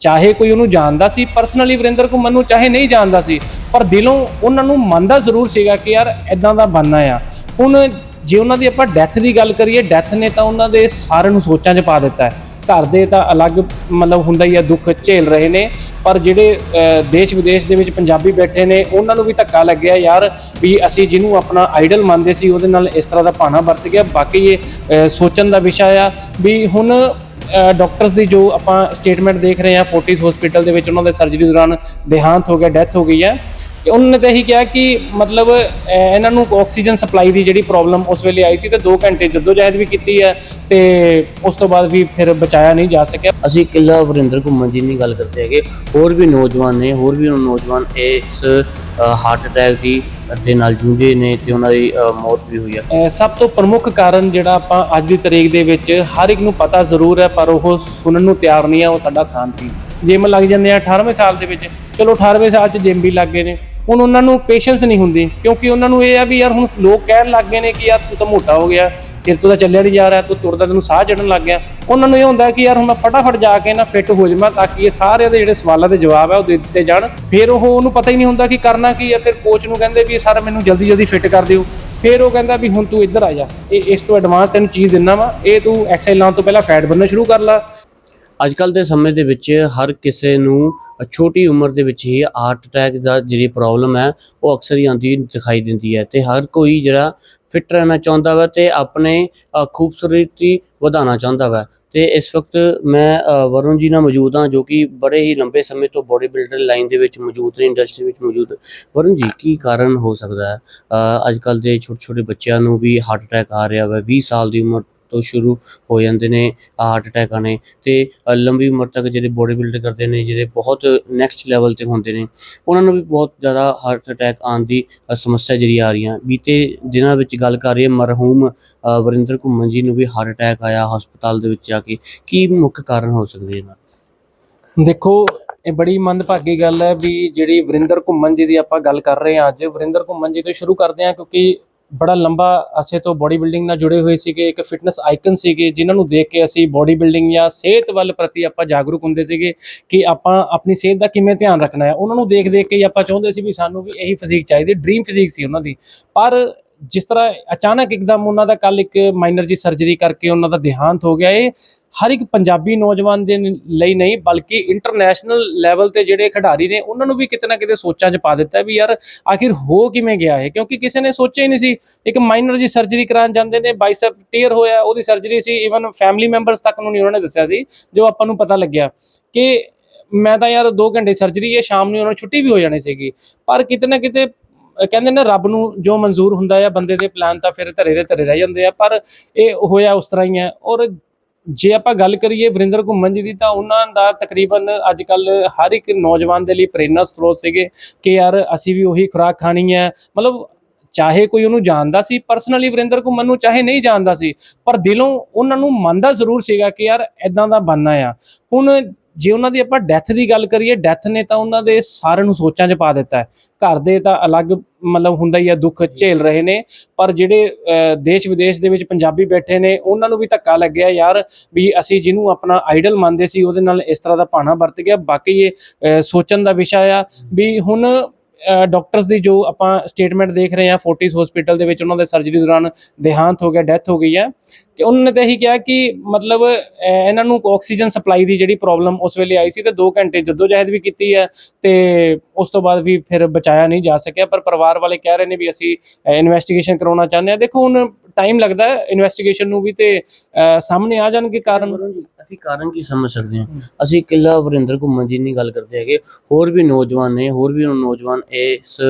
ਚਾਹੇ ਕੋਈ ਉਹਨੂੰ ਜਾਣਦਾ ਸੀ ਪਰਸਨਲੀ ਵਰਿੰਦਰ ਘੁੰਮਣ ਨੂੰ ਚਾਹੇ ਨਹੀਂ ਜਾਣਦਾ ਸੀ, ਪਰ ਦਿਲੋਂ ਉਹਨਾਂ ਨੂੰ ਮੰਨਦਾ ਜ਼ਰੂਰ ਸੀਗਾ ਕਿ ਯਾਰ ਐਦਾਂ ਦਾ ਬਣਨਾ ਆ। ਹੁਣ ਜੇ ਉਹਨਾਂ ਦੀ ਆਪਾਂ ਡੈਥ ਦੀ ਗੱਲ ਕਰੀਏ ਡੈਥ ਨੇ ਤਾਂ ਉਹਨਾਂ ਦੇ ਸਾਰਿਆਂ ਨੂੰ ਸੋਚਾਂ 'ਚ ਪਾ ਦਿੱਤਾ ਹੈ। ਘਰ ਦੇ ਤਾਂ ਅਲੱਗ ਮਤਲਬ ਹੁੰਦਾ ਹੀ ਆ, ਦੁੱਖ ਝੇਲ ਰਹੇ ਨੇ, ਪਰ ਜਿਹੜੇ ਦੇਸ਼ ਵਿਦੇਸ਼ ਦੇ ਵਿੱਚ ਪੰਜਾਬੀ ਬੈਠੇ ਨੇ, ਉਹਨਾਂ ਨੂੰ ਵੀ ਧੱਕਾ ਲੱਗਿਆ ਯਾਰ ਵੀ ਅਸੀਂ ਜਿਹਨੂੰ ਆਪਣਾ ਆਈਡਲ ਮੰਨਦੇ ਸੀ, ਉਹਦੇ ਨਾਲ ਇਸ ਤਰ੍ਹਾਂ ਦਾ ਭਾਣਾ ਵਰਤ ਗਿਆ। ਬਾਕੀ ਇਹ ਸੋਚਣ ਦਾ ਵਿਸ਼ਾ ਆ ਵੀ ਹੁਣ ਡਾਕਟਰਸ ਦੀ ਜੋ ਆਪਾਂ ਸਟੇਟਮੈਂਟ ਦੇਖ ਰਹੇ ਹਾਂ ਫੋਰਟਿਸ ਹਸਪੀਟਲ ਦੇ ਵਿੱਚ ਉਹਨਾਂ ਦੇ ਸਰਜਰੀ ਦੌਰਾਨ ਦੇਹਾਂਤ ਹੋ ਗਿਆ ਡੈਥ ਹੋ ਗਈ ਹੈ। ਕਿ ਉਹਨਾਂ ਨੇ ਤਾਂ ਇਹੀ ਕਿਹਾ ਕਿ ਮਤਲਬ ਇਹਨਾਂ ਨੂੰ ਆਕਸੀਜਨ ਸਪਲਾਈ ਦੀ ਜਿਹੜੀ ਪ੍ਰੋਬਲਮ ਉਸ ਵੇਲੇ ਆਈ ਸੀ ਤੇ 2 ਘੰਟੇ ਜਦੋਜਹਿਦ ਵੀ ਕੀਤੀ ਹੈ ਤੇ ਉਸ ਤੋਂ ਬਾਅਦ ਵੀ ਫਿਰ ਬਚਾਇਆ ਨਹੀਂ ਜਾ ਸਕਿਆ। ਅਸੀਂ ਕਿਲਾ ਵਰਿੰਦਰ ਘੁੰਮਣ ਜੀ ਦੀ ਗੱਲ ਕਰਦੇ ਹੈਗੇ। ਹੋਰ ਵੀ ਨੌਜਵਾਨ ਨੇ ਹੋਰ ਵੀ ਨੌਜਵਾਨ ਇਸ ਹਾਰਟ ਅਟੈਕ ਦੀ ਦੇ ਨਾਲ ਜੂਝੇ ਨੇ ਤੇ ਉਹਨਾਂ ਦੀ ਮੌਤ ਵੀ ਹੋਈ ਹੈ ਸਭ ਤੋਂ ਪ੍ਰਮੁੱਖ ਕਾਰਨ ਜਿਹੜਾ ਆਪਾਂ ਅੱਜ ਦੀ ਤਰੀਕ ਦੇ ਵਿੱਚ ਹਰ ਇੱਕ ਨੂੰ ਪਤਾ ਜ਼ਰੂਰ ਹੈ ਪਰ ਉਹ ਸੁਣਨ ਨੂੰ ਤਿਆਰ ਨਹੀਂ ਹੈ ਉਹ ਸਾਡਾ ਖਾਣ ਪੀਣ। ਜਿਮ ਲੱਗ ਜਾਂਦੇ ਆ 18ਵੇਂ ਸਾਲ ਦੇ ਵਿੱਚ। ਚਲੋ 18ਵੇਂ ਸਾਲ 'ਚ ਜਿਮ ਵੀ ਲੱਗ ਗਏ ਨੇ। ਹੁਣ ਉਹਨਾਂ ਨੂੰ ਪੇਸ਼ੈਂਸ ਨਹੀਂ ਹੁੰਦੀ, ਕਿਉਂਕਿ ਉਹਨਾਂ ਨੂੰ ਇਹ ਆ ਵੀ ਯਾਰ ਹੁਣ ਲੋਕ ਕਹਿਣ ਲੱਗ ਗਏ ਨੇ ਕਿ ਯਾਰ ਤੂੰ ਤਾਂ ਮੋਟਾ ਹੋ ਗਿਆ, ਤੇਰੇ ਤੋਂ ਤਾਂ ਚੱਲਿਆ ਨਹੀਂ ਜਾ ਰਿਹਾ, ਤੂੰ ਤੁਰਦਾ ਤੈਨੂੰ ਸਾਹ ਚੜਨ ਲੱਗ ਗਿਆ। ਉਹਨਾਂ ਨੂੰ ਇਹ ਹੁੰਦਾ ਕਿ ਯਾਰ ਹੁਣ ਮੈਂ ਫਟਾਫਟ ਜਾ ਕੇ ਨਾ ਫਿੱਟ ਹੋ ਜਾਵਾਂ ਤਾਂ ਕਿ ਇਹ ਸਾਰੇ ਦੇ ਜਿਹੜੇ ਸਵਾਲਾਂ ਦੇ ਜਵਾਬ ਆ ਉਹ ਦੇ ਦਿੱਤੇ ਜਾਣ। ਫਿਰ ਉਹ ਉਹਨੂੰ ਪਤਾ ਹੀ ਨਹੀਂ ਹੁੰਦਾ ਕਿ ਕਰਨਾ ਕੀ ਹੈ ਫਿਰ ਕੋਚ ਨੂੰ ਕਹਿੰਦੇ ਵੀ ਇਹ ਸਰ ਮੈਨੂੰ ਜਲਦੀ ਜਲਦੀ ਫਿੱਟ ਕਰ ਦਿਓ। ਫਿਰ ਉਹ ਕਹਿੰਦਾ ਵੀ ਹੁਣ ਤੂੰ ਇੱਧਰ ਆ ਜਾ। ਇਹ ਇਸ ਤੋਂ ਐਡਵਾਂਸ ਤੈਨੂੰ ਚੀਜ਼ ਦਿੰਦਾ ਵਾ। ਇਹ ਤੂੰ ਐਕਸਰਸਾਈਜ਼ ਲਾਉਣ ਤੋਂ ਪਹਿਲਾਂ ਫੈਟ ਬਰਨਰ ਸ਼ੁਰੂ ਕਰ ਲੈ। ਅੱਜ ਕੱਲ ਦੇ ਸਮੇਂ ਦੇ ਵਿੱਚ ਹਰ ਕਿਸੇ ਨੂੰ ਛੋਟੀ ਉਮਰ ਦੇ ਵਿੱਚ ਹੀ ਹਾਰਟ ਅਟੈਕ ਦਾ ਜਿਹੜੀ ਪ੍ਰੋਬਲਮ ਹੈ, ਉਹ ਅਕਸਰ ਹੀ ਆਉਂਦੀ ਦਿਖਾਈ ਦਿੰਦੀ ਹੈ ਤੇ ਹਰ ਕੋਈ ਜਿਹੜਾ ਫਿਟ ਰਹਿਣਾ ਚਾਹੁੰਦਾ ਵਾ ਤੇ ਆਪਣੇ ਖੂਬਸੂਰਤੀ ਵਧਾਉਣਾ ਚਾਹੁੰਦਾ ਵਾ। ਤੇ ਇਸ ਵਕਤ ਮੈਂ ਵਰੁਣ ਜੀ ਨਾਲ ਮੌਜੂਦ ਹਾਂ ਜੋ ਕਿ ਬੜੇ ਹੀ ਲੰਬੇ ਸਮੇਂ ਤੋਂ ਬੋਡੀ ਬਿਲਡਰ ਲਾਈਨ ਦੇ ਵਿੱਚ ਮੌਜੂਦ ਨੇ ਇੰਡਸਟਰੀ ਵਿੱਚ ਮੌਜੂਦ। ਵਰੁਣ ਜੀ, ਕੀ ਕਾਰਨ ਹੋ ਸਕਦਾ ਹੈ? ਅੱਜ ਕੱਲ ਦੇ ਛੋਟੇ ਛੋਟੇ ਬੱਚਿਆਂ ਨੂੰ ਵੀ ਹਾਰਟ ਅਟੈਕ ਆ ਰਿਹਾ ਵਾ 20 ਸਾਲ ਦੀ ਉਮਰ ਤੋਂ ਸ਼ੁਰੂ ਹੋ ਜਾਂਦੇ ਨੇ ਹਾਰਟ ਅਟੈਕ ਆਣੇ ਤੇ ਲੰਬੀ ਉਮਰ ਤੱਕ ਜਿਹੜੇ ਬੋਡੀ ਬਿਲਡਰ ਕਰਦੇ ਨੇ, ਜਿਹੜੇ ਬਹੁਤ ਨੈਕਸਟ ਲੈਵਲ ਤੇ ਹੁੰਦੇ ਨੇ, ਉਹਨਾਂ ਨੂੰ ਵੀ ਬਹੁਤ ਜ਼ਿਆਦਾ ਹਾਰਟ ਅਟੈਕ ਆਉਣ ਦੀ ਸਮੱਸਿਆ ਜਿਹੜੀ ਆ ਰਹੀਆਂ ਬੀਤੇ ਦਿਨਾਂ ਵਿੱਚ ਗੱਲ ਕਰ ਰਹੀ ਹੈ ਮਰਹੂਮ ਵਰਿੰਦਰ ਘੁੰਮਣ ਜੀ ਨੂੰ ਵੀ ਹਾਰਟ ਅਟੈਕ ਆਇਆ ਹਸਪਤਾਲ ਦੇ ਵਿੱਚ ਜਾ ਕੇ, ਕੀ ਮੁੱਖ ਕਾਰਨ ਹੋ ਸਕਦੇ ਇਹਨਾਂ? ਦੇਖੋ, ਇਹ ਬੜੀ ਮੰਦਭਾਗੀ ਗੱਲ ਹੈ ਵੀ ਜਿਹੜੀ ਵਰਿੰਦਰ ਘੁੰਮਣ ਜੀ ਦੀ ਆਪਾਂ ਗੱਲ ਕਰ ਰਹੇ ਹਾਂ ਅੱਜ, ਵਰਿੰਦਰ ਘੁੰਮਣ ਜੀ ਤੋਂ ਸ਼ੁਰੂ ਕਰਦੇ ਹਾਂ ਕਿਉਂਕਿ ਬੜਾ ਲੰਬਾ ਅਸੇ ਤੋਂ ਬੋਡੀ ਬਿਲਡਿੰਗ ਨਾਲ ਜੁੜੇ ਹੋਏ ਸੀਗੇ, ਇੱਕ ਫਿਟਨੈਸ ਆਈਕਨ ਸੀਗੇ, ਜਿਨ੍ਹਾਂ ਨੂੰ ਦੇਖ ਕੇ ਅਸੀਂ ਬੋਡੀ ਬਿਲਡਿੰਗ ਜਾਂ ਸਿਹਤ ਵੱਲ ਪ੍ਰਤੀ ਆਪਾਂ ਜਾਗਰੂਕ ਹੁੰਦੇ ਸੀਗੇ ਕਿ ਆਪਾਂ ਆਪਣੀ ਸਿਹਤ ਦਾ ਕਿਵੇਂ ਧਿਆਨ ਰੱਖਣਾ ਹੈ। ਉਹਨਾਂ ਨੂੰ ਦੇਖ ਦੇਖ ਕੇ ਆਪਾਂ ਚਾਹੁੰਦੇ ਸੀ ਵੀ ਸਾਨੂੰ ਵੀ ਇਹੀ ਫਿਜ਼ੀਕ ਚਾਹੀਦੀ ਡ੍ਰੀਮ ਫਿਜ਼ੀਕ ਸੀ ਉਹਨਾਂ ਦੀ। ਪਰ ਜਿਸ ਤਰ੍ਹਾਂ ਅਚਾਨਕ ਇੱਕਦਮ ਉਹਨਾਂ ਦਾ ਕੱਲ ਇੱਕ ਮਾਈਨਰ ਜੀ ਸਰਜਰੀ ਕਰਕੇ ਉਹਨਾਂ ਦਾ ਦੇਹਾਂਤ ਹੋ ਗਿਆ ਇਹ, ਹਰ ਇੱਕ ਪੰਜਾਬੀ ਨੌਜਵਾਨ ਦੇ ਲਈ ਨਹੀਂ, ਬਲਕਿ ਇੰਟਰਨੈਸ਼ਨਲ ਲੈਵਲ ਤੇ ਜਿਹੜੇ ਖਿਡਾਰੀ ਨੇ, ਉਹਨਾਂ ਨੂੰ ਵੀ ਕਿਤੇ ਨਾ ਕਿਤੇ ਸੋਚਾਂ 'ਚ ਪਾ ਦਿੱਤਾ ਵੀ ਯਾਰ ਆਖਿਰ ਹੋ ਕਿਵੇਂ ਗਿਆ ਹੈ ਕਿਉਂਕਿ ਕਿਸੇ ਨੇ ਸੋਚਿਆ ਹੀ ਨਹੀਂ ਸੀ। ਇੱਕ ਮਾਈਨਰ ਜੀ ਸਰਜਰੀ ਕਰਾਉਣ ਜਾਂਦੇ ਨੇ ਬਾਈਸੈਪ ਟੀਅਰ ਹੋਇਆ, ਉਹਦੀ ਸਰਜਰੀ ਸੀ ਇਵਨ ਫੈਮਿਲੀ ਮੈਂਬਰਸ ਤੱਕ ਨੂੰ ਨਹੀਂ ਉਹਨਾਂ ਨੇ ਦੱਸਿਆ ਸੀ, ਜੋ ਆਪਾਂ ਨੂੰ ਪਤਾ ਲੱਗਿਆ ਕਿ ਮੈਂ ਤਾਂ ਯਾਰ 2 ਘੰਟੇ ਸਰਜਰੀ ਹੈ ਸ਼ਾਮ ਨੂੰ ਉਹਨਾਂ ਨੂੰ ਛੁੱਟੀ ਵੀ ਹੋ ਜਾਣੀ ਸੀਗੀ। ਪਰ ਕਿਤੇ ਨਾ ਕਿਤੇ ਕਹਿੰਦੇ ਨੇ ਰੱਬ ਨੂੰ ਜੋ ਮਨਜ਼ੂਰ ਹੁੰਦਾ ਆ ਬੰਦੇ ਦੇ ਪਲਾਨ ਤਾਂ ਫਿਰ ਧਰੇ ਦੇ ਧਰੇ ਰਹਿ ਜਾਂਦੇ ਆ, ਪਰ ਇਹ ਹੋਇਆ ਉਸ ਤਰ੍ਹਾਂ ਹੀ ਹੈ। ਔਰ ਜੇ ਆਪਾਂ ਗੱਲ ਕਰੀਏ ਵਰਿੰਦਰ ਘੁੰਮਣ ਜੀ ਦੀ ਤਾਂ ਉਹਨਾਂ ਦਾ ਤਕਰੀਬਨ ਅੱਜ ਕੱਲ ਹਰ ਇੱਕ ਨੌਜਵਾਨ ਦੇ ਲਈ ਪ੍ਰੇਰਨਾ ਸਰੋਤ ਸੀਗੇ ਕਿ ਯਾਰ ਅਸੀਂ ਵੀ ਉਹੀ ਖੁਰਾਕ ਖਾਣੀ ਹੈ। ਮਤਲਬ ਚਾਹੇ ਕੋਈ ਉਹਨੂੰ ਜਾਣਦਾ ਸੀ ਪਰਸਨਲੀ ਵਰਿੰਦਰ ਘੁੰਮਣ ਨੂੰ ਚਾਹੇ ਨਹੀਂ ਜਾਣਦਾ ਸੀ, ਪਰ ਦਿਲੋਂ ਉਹਨਾਂ ਨੂੰ ਮੰਨਦਾ ਜ਼ਰੂਰ ਸੀਗਾ ਕਿ ਯਾਰ ਐਦਾਂ ਦਾ ਬਣਨਾ ਆ। ਹੁਣ ਜੇ ਉਹਨਾਂ ਦੀ ਆਪਾਂ ਡੈਥ ਦੀ ਗੱਲ ਕਰੀਏ ਡੈਥ ਨੇ ਤਾਂ ਉਹਨਾਂ ਦੇ ਸਾਰਿਆਂ ਨੂੰ ਸੋਚਾਂ 'ਚ ਪਾ ਦਿੱਤਾ ਹੈ। ਘਰ ਦੇ ਤਾਂ ਅਲੱਗ ਮਤਲਬ ਹੁੰਦਾ ਹੀ ਆ, ਦੁੱਖ ਝੇਲ ਰਹੇ ਨੇ, ਪਰ ਜਿਹੜੇ ਦੇਸ਼ ਵਿਦੇਸ਼ ਦੇ ਵਿੱਚ ਪੰਜਾਬੀ ਬੈਠੇ ਨੇ, ਉਹਨਾਂ ਨੂੰ ਵੀ ਧੱਕਾ ਲੱਗਿਆ ਯਾਰ ਵੀ ਅਸੀਂ ਜਿਹਨੂੰ ਆਪਣਾ ਆਈਡਲ ਮੰਨਦੇ ਸੀ, ਉਹਦੇ ਨਾਲ ਇਸ ਤਰ੍ਹਾਂ ਦਾ ਭਾਣਾ ਵਰਤ ਗਿਆ। ਬਾਕੀ ਇਹ ਸੋਚਣ ਦਾ ਵਿਸ਼ਾ ਆ ਵੀ ਹੁਣ ਡਾਕਟਰਸ ਦੀ ਜੋ ਆਪਾਂ ਸਟੇਟਮੈਂਟ ਦੇਖ ਰਹੇ ਹਾਂ ਫੋਰਟਿਸ ਹਸਪੀਟਲ ਦੇ ਵਿੱਚ ਉਹਨਾਂ ਦੇ ਸਰਜਰੀ ਦੌਰਾਨ ਦੇਹਾਂਤ ਹੋ ਗਿਆ ਡੈਥ ਹੋ ਗਈ ਹੈ। ਕਿ ਉਹਨਾਂ ਨੇ ਤਾਂ ਇਹੀ ਕਿਹਾ ਕਿ ਮਤਲਬ ਇਹਨਾਂ ਨੂੰ ਆਕਸੀਜਨ ਸਪਲਾਈ ਦੀ ਜਿਹੜੀ ਪ੍ਰੋਬਲਮ ਉਸ ਵੇਲੇ ਆਈ ਸੀ ਤੇ 2 ਘੰਟੇ ਜਦੋਜਹਿਦ ਵੀ ਕੀਤੀ ਹੈ ਤੇ ਉਸ ਤੋਂ ਬਾਅਦ ਵੀ ਫਿਰ ਬਚਾਇਆ ਨਹੀਂ ਜਾ ਸਕਿਆ। ਪਰ ਪਰਿਵਾਰ ਵਾਲੇ ਕਹਿ ਰਹੇ ਨੇ ਵੀ ਅਸੀਂ ਇਨਵੈਸਟੀਗੇਸ਼ਨ ਕਰਾਉਣਾ ਚਾਹੁੰਦੇ ਹਾਂ। ਦੇਖੋ, ਹੁਣ ਟਾਈਮ ਲੱਗਦਾ ਇਨਵੈਸਟੀਗੇਸ਼ਨ ਨੂੰ ਵੀ ਤੇ ਸਾਹਮਣੇ ਆ ਜਾਣਗੇ ਕਾਰਨ। ਅਸੀਂ ਕਾਰਨ ਕੀ ਸਮਝ ਸਕਦੇ ਹਾਂ? ਅਸੀਂ ਕਿਲਾ ਵਰਿੰਦਰ ਘੁੰਮਣ ਜੀ ਦੀ ਗੱਲ ਕਰਦੇ ਹੈਗੇ। ਹੋਰ ਵੀ ਨੌਜਵਾਨ ਨੇ ਹੋਰ ਵੀ ਨੌਜਵਾਨ ਇਸ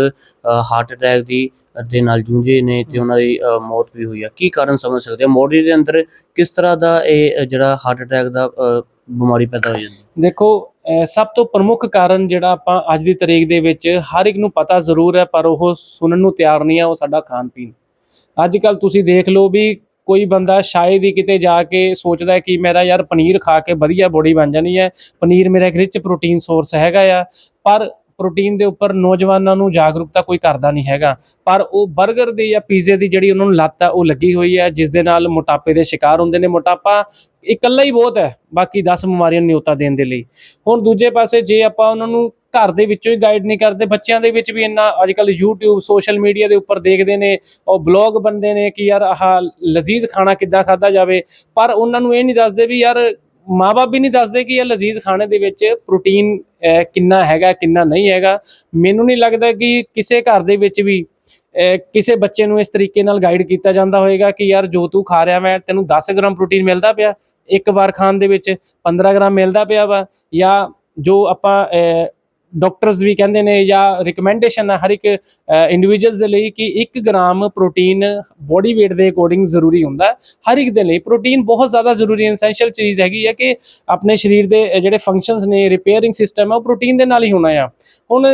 ਹਾਰਟ ਅਟੈਕ ਦੀ ਦੇ ਨਾਲ ਜੂਝੇ ਨੇ ਤੇ ਉਹਨਾਂ ਦੀ ਮੌਤ ਵੀ ਹੋਈ ਹੈ ਕੀ ਕਾਰਨ ਸਮਝ ਸਕਦੇ ਹਾਂ? ਮੋਢੇ ਦੇ ਅੰਦਰ ਕਿਸ ਤਰ੍ਹਾਂ ਦਾ ਇਹ ਜਿਹੜਾ ਹਾਰਟ ਅਟੈਕ ਦਾ ਬਿਮਾਰੀ ਪੈਦਾ ਹੋ ਜਾਂਦੀ ਦੇਖੋ ਸਭ ਤੋਂ ਪ੍ਰਮੁੱਖ ਕਾਰਨ ਜਿਹੜਾ ਆਪਾਂ ਅੱਜ ਦੀ ਤਰੀਕ ਦੇ ਵਿੱਚ ਹਰ ਇੱਕ ਨੂੰ ਪਤਾ ਜ਼ਰੂਰ ਹੈ ਪਰ ਉਹ ਸੁਣਨ ਨੂੰ ਤਿਆਰ ਨਹੀਂ ਹੈ ਉਹ ਸਾਡਾ ਖਾਣ ਪੀਣ ਅੱਜ ਕੱਲ ਤੁਸੀਂ ਦੇਖ ਲਓ ਵੀ ਕੋਈ ਬੰਦਾ ਸ਼ਾਇਦ ਹੀ ਕਿਤੇ ਜਾ ਕੇ ਸੋਚਦਾ ਹੈ ਕਿ ਮੇਰਾ ਯਾਰ ਪਨੀਰ ਖਾ ਕੇ ਵਧੀਆ ਬੋਡੀ ਬਣ ਜਾਣੀ ਹੈ, ਪਨੀਰ ਮੇਰਾ ਇੱਕ ਰਿਚ ਪ੍ਰੋਟੀਨ ਸੋਰਸ ਹੈਗਾ ਆ, ਪਰ ਪ੍ਰੋਟੀਨ ਦੇ ਉੱਪਰ ਨੌਜਵਾਨਾਂ ਨੂੰ ਜਾਗਰੂਕਤਾ ਕੋਈ ਕਰਦਾ ਨਹੀਂ ਹੈਗਾ। ਪਰ ਉਹ 버ਗਰ ਦੀ ਜਾਂ ਪੀਜ਼ੇ ਦੀ ਜਿਹੜੀ ਉਹਨਾਂ ਨੂੰ ਲੱਤ ਆ, ਉਹ ਲੱਗੀ ਹੋਈ ਹੈ, ਜਿਸ ਦੇ ਨਾਲ ਮੋਟਾਪੇ ਦੇ ਸ਼ਿਕਾਰ ਹੁੰਦੇ ਨੇ। ਮੋਟਾਪਾ ਇਕੱਲਾ ਹੀ ਬਹੁਤ ਹੈ, ਬਾਕੀ 10 ਬਿਮਾਰੀਆਂ ਨੂੰ ਨਿਉਤਾ ਦੇਣ ਦੇ ਲਈ। ਹੁਣ ਦੂਜੇ ਪਾਸੇ ਜੇ ਆਪਾਂ ਉਹਨਾਂ ਨੂੰ ਘਰ ਦੇ ਵਿੱਚੋਂ ਹੀ ਗਾਈਡ ਨਹੀਂ ਕਰਦੇ, ਬੱਚਿਆਂ ਦੇ ਵਿੱਚ ਵੀ ਇੰਨਾ ਅੱਜ ਕੱਲ YouTube ਸੋਸ਼ਲ ਮੀਡੀਆ ਦੇ ਉੱਪਰ ਦੇਖਦੇ ਨੇ, ਉਹ ਬਲੌਗ ਬੰਦੇ ਨੇ ਕਿ ਯਾਰ ਆਹ ਲਜ਼ੀਜ਼ ਖਾਣਾ ਕਿੱਦਾਂ ਖਾਦਾ ਜਾਵੇ, ਪਰ ਉਹਨਾਂ ਨੂੰ ਇਹ ਨਹੀਂ ਦੱਸਦੇ ਵੀ ਯਾਰ ਮਾਪੇ ਵੀ ਨਹੀਂ ਦੱਸਦੇ ਕਿ ਇਹ ਲਜ਼ੀਜ਼ ਖਾਣੇ ਦੇ ਵਿੱਚ ਪ੍ਰੋਟੀਨ ਕਿੰਨਾ ਹੈਗਾ, ਕਿੰਨਾ ਨਹੀਂ ਹੈਗਾ। ਮੈਨੂੰ ਨਹੀਂ ਲੱਗਦਾ ਕਿ ਕਿਸੇ ਘਰ ਦੇ ਵਿੱਚ ਵੀ ਕਿਸੇ ਬੱਚੇ ਨੂੰ ਇਸ ਤਰੀਕੇ ਨਾਲ ਗਾਈਡ ਕੀਤਾ ਜਾਂਦਾ ਹੋਵੇਗਾ ਕਿ ਯਾਰ ਜੋ ਤੂੰ ਖਾ ਰਿਹਾ ਮੈਂ, ਤੈਨੂੰ 10 ਗ੍ਰਾਮ ਪ੍ਰੋਟੀਨ ਮਿਲਦਾ ਪਿਆ, ਇੱਕ ਵਾਰ ਖਾਣ ਦੇ ਵਿੱਚ 15 ਗ੍ਰਾਮ ਮਿਲਦਾ ਪਿਆ ਵਾ, ਜਾਂ ਜੋ ਆਪਾਂ ਡਾਕਟਰਸ ਵੀ ਕਹਿੰਦੇ ਨੇ ਜਾਂ ਰਿਕਮੈਂਡੇਸ਼ਨ ਹੈ ਹਰ ਇੱਕ ਇੰਡੀਵਿਜੂਅਲਸ ਦੇ ਲਈ ਕਿ 1 ਗ੍ਰਾਮ ਪ੍ਰੋਟੀਨ ਬੋਡੀ weight ਦੇ ਅਕੋਰਡਿੰਗ ਜ਼ਰੂਰੀ ਹੁੰਦਾ ਹਰ ਇੱਕ ਦੇ ਲਈ ਪ੍ਰੋਟੀਨ ਬਹੁਤ ਜ਼ਿਆਦਾ ਜ਼ਰੂਰੀ ਐਸੈਂਸ਼ੀਅਲ ਚੀਜ਼ ਹੈਗੀ ਹੈ ਕਿ ਆਪਣੇ ਸਰੀਰ ਦੇ ਜਿਹੜੇ ਫੰਕਸ਼ਨਸ ਨੇ ਰਿਪੇਅਰਿੰਗ ਸਿਸਟਮ ਹੈ ਉਹ ਪ੍ਰੋਟੀਨ ਦੇ ਨਾਲ ਹੀ ਹੋਣਾ ਆ। ਹੁਣ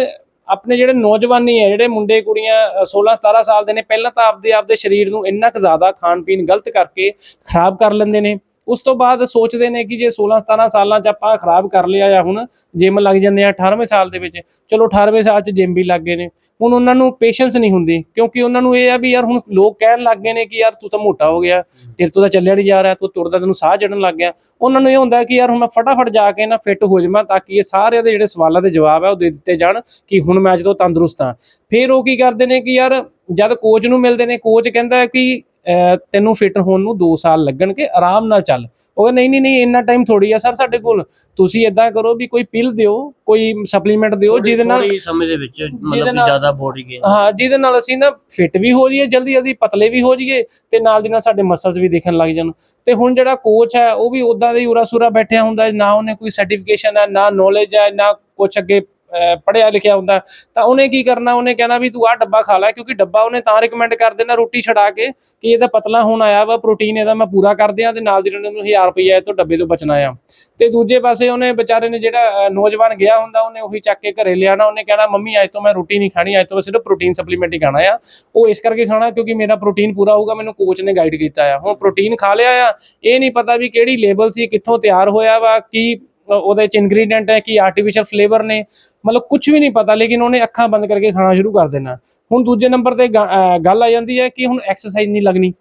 ਆਪਣੇ ਜਿਹੜੇ ਨੌਜਵਾਨੀ ਹੈ ਜਿਹੜੇ ਮੁੰਡੇ ਕੁੜੀਆਂ ਅ, 16 17 ਸਾਲ ਦੇ ਨੇ ਪਹਿਲਾਂ ਤਾਂ ਆਪਦੇ ਆਪਦੇ ਸਰੀਰ ਨੂੰ ਇੰਨਾ ਕੁ ਜ਼ਿਆਦਾ ਖਾਣ ਪੀਣ ਗਲਤ ਕਰਕੇ ਖਰਾਬ ਕਰ ਲੈਂਦੇ ਨੇ। ਉਸ ਤੋਂ ਬਾਅਦ ਸੋਚਦੇ ਨੇ ਕਿ ਜੇ 16 17 ਸਾਲਾਂ ਚ ਆਪਾਂ ਖਰਾਬ ਕਰ ਲਿਆ ਜਾਂ ਹੁਣ ਜਿਮ ਲੱਗ ਜਾਂਦੇ ਆ 18ਵੇਂ ਸਾਲ ਦੇ ਵਿੱਚ, ਚਲੋ 18ਵੇਂ ਸਾਲ ਚ ਜਿਮ ਵੀ ਲੱਗ ਗਏ ਨੇ। ਹੁਣ ਉਹਨਾਂ ਨੂੰ ਪੇਸ਼ੈਂਸ ਨਹੀਂ ਹੁੰਦੀ, ਕਿਉਂਕਿ ਉਹਨਾਂ ਨੂੰ ਇਹ ਆ ਵੀ ਯਾਰ ਹੁਣ ਲੋਕ ਕਹਿਣ ਲੱਗ ਗਏ ਨੇ ਕਿ ਯਾਰ ਤੂੰ ਤਾਂ ਮੋਟਾ ਹੋ ਗਿਆ, ਤੇਰੇ ਤੋਂ ਤਾਂ ਚੱਲਿਆ ਨਹੀਂ ਜਾ ਰਿਹਾ, ਤੂੰ ਤੁਰਦਾ ਤੈਨੂੰ ਸਾਹ ਚੜਨ ਲੱਗ ਗਿਆ। ਉਹਨਾਂ ਨੂੰ ਇਹ ਹੁੰਦਾ ਕਿ ਯਾਰ ਹੁਣ ਮੈਂ ਫਟਾਫਟ ਜਾ ਕੇ ਨਾ ਫਿੱਟ ਹੋ ਜਾਵਾਂ ਤਾਂ ਕਿ ਇਹ ਸਾਰਿਆਂ ਦੇ ਜਿਹੜੇ ਸਵਾਲਾਂ ਦੇ ਜਵਾਬ ਆ ਉਹ ਦੇ ਦਿੱਤੇ ਜਾਣ ਕਿ ਹੁਣ ਮੈਂ ਤੋਂ ਤੰਦਰੁਸਤ ਹਾਂ। ਫਿਰ ਉਹ ਕੀ ਕਰਦੇ ਨੇ ਕਿ ਯਾਰ ਜਦ ਕੋਚ ਨੂੰ ਮਿਲਦੇ ਨੇ ਕੋਚ ਕਹਿੰਦਾ ਕਿ ਤੈਨੂੰ ਫਿੱਟ ਹੋਣ ਨੂੰ 2 ਸਾਲ ਲੱਗਣਗੇ ਆਰਾਮ ਨਾਲ ਚੱਲ। ਉਹ ਕਹਿੰਦਾ ਨਹੀਂ ਨਹੀਂ ਨਹੀਂ ਇੰਨਾ ਟਾਈਮ ਥੋੜੀ ਆ ਸਰ ਸਾਡੇ ਕੋਲ। ਤੁਸੀਂ ਇਦਾਂ ਕਰੋ ਵੀ ਕੋਈ ਪਿਲ ਦਿਓ ਕੋਈ ਸਪਲੀਮੈਂਟ ਦਿਓ ਜਿਹਦੇ ਨਾਲ ਥੋੜ੍ਹੇ ਸਮੇਂ ਦੇ ਵਿੱਚ ਮਤਲਬ ਜ਼ਿਆਦਾ ਬੋਡੀ ਗੇਨ ਹਾਂ ਜਿਹਦੇ ਨਾਲ ਅਸੀਂ ਨਾ ਫਿੱਟ ਵੀ ਹੋ ਜਾਈਏ ਜਲਦੀ ਜਲਦੀ ਪਤਲੇ ਵੀ ਹੋ ਜਾਈਏ ਤੇ ਨਾਲ ਦੀ ਨਾਲ ਸਾਡੇ ਮਸਲਸ ਵੀ ਦਿਖਣ ਲੱਗ ਜਾਣ। ਤੇ ਹੁਣ ਜਿਹੜਾ ਕੋਚ ਹੈ ਉਹ ਵੀ ਉਦਾਂ ਦਾ ਹੀ ਉਰਾ ਸੂਰਾ ਬੈਠਿਆ ਹੁੰਦਾ ਨਾ ਉਹਨੇ ਕੋਈ ਸਰਟੀਫਿਕੇਸ਼ਨ ਹੈ ਨਾ ਨੌਲੇਜ ਹੈ ਨਾ ਕੁਛ ਅੱਗੇ ਪੜਿਆ ਲਿਖਿਆ ਹੁੰਦਾ, ਤਾਂ ਉਹਨੇ ਕੀ ਕਰਨਾ, ਉਹਨੇ ਕਹਿਣਾ ਵੀ ਤੂੰ ਆਹ ਡੱਬਾ ਖਾ ਲੈ, ਕਿਉਂਕਿ ਡੱਬਾ ਉਹਨੇ ਤਾਂ ਰეკਮੈਂਡ ਕਰ ਦੇਣਾ ਰੋਟੀ ਛਡਾ ਕੇ, ਕਿ ਇਹਦਾ ਪਤਲਾ ਹੋਣ ਆਇਆ ਵਾ ਪ੍ਰੋਟੀਨ ਇਹਦਾ ਮੈਂ ਪੂਰਾ ਕਰ ਦਿਆਂ ਤੇ ਨਾਲ ਦੀ ਨਾਲ ਉਹਨੂੰ 1000 ਰੁਪਈਆ ਤੋਂ ਡੱਬੇ ਤੋਂ ਬਚਣਾ ਆ। ਤੇ ਦੂਜੇ ਪਾਸੇ ਉਹਨੇ ਵਿਚਾਰੇ ਨੇ ਜਿਹੜਾ ਨੌਜਵਾਨ ਗਿਆ ਹੁੰਦਾ, ਉਹਨੇ ਉਹੀ ਚੱਕ ਕੇ ਘਰੇ ਲਿਆਣਾ ਉਹਨੇ ਕਹਿਣਾ, ਮੰਮੀ, ਅੱਜ ਤੋਂ ਮੈਂ ਰੋਟੀ ਨਹੀਂ ਖਾਣੀ, ਅੱਜ ਤੋਂ ਮੈਂ ਸਿਰਫ ਪ੍ਰੋਟੀਨ ਸਪਲੀਮੈਂਟ ਹੀ ਖਾਣਾ ਆ। ਉਹ ਇਸ ਕਰਕੇ ਖਾਣਾ, ਕਿਉਂਕਿ ਮੇਰਾ ਪ੍ਰੋਟੀਨ ਪੂਰਾ ਹੋਊਗਾ, ਮੈਨੂੰ ਕੋਚ ਨੇ ਗਾਈਡ ਕੀਤਾ ਆ। ਹੁਣ ਪ੍ਰੋਟੀਨ ਖਾ ਲਿਆ ਆ, ਇਹ ਨਹੀਂ ਪਤਾ ਵੀ ਕਿਹੜੀ ਲੇਬਲ ਸੀ, ਕਿੱਥੋਂ ਤਿਆਰ ਹੋਇਆ ਵਾ, ਕੀ ਉਹਦੇ ਚ ਇਨਗਰੀਡੀਐਂਟ ਹੈ ਕੀ ਆਰਟੀਫੀਸ਼ੀਅਲ ਫਲੇਵਰ ਨੇ, ਮਤਲਬ ਕੁਝ ਵੀ ਨਹੀਂ ਪਤਾ, ਲੇਕਿਨ ਉਹਨੇ ਅੱਖਾਂ ਬੰਦ ਕਰਕੇ ਖਾਣਾ ਸ਼ੁਰੂ ਕਰ ਦੇਣਾ। ਹੁਣ ਦੂਜੇ ਨੰਬਰ ਤੇ ਗੱਲ ਆ ਜਾਂਦੀ ਹੈ ਕਿ ਹੁਣ ਐਕਸਰਸਾਈਜ਼ ਨਹੀਂ ਲੱਗਣੀ।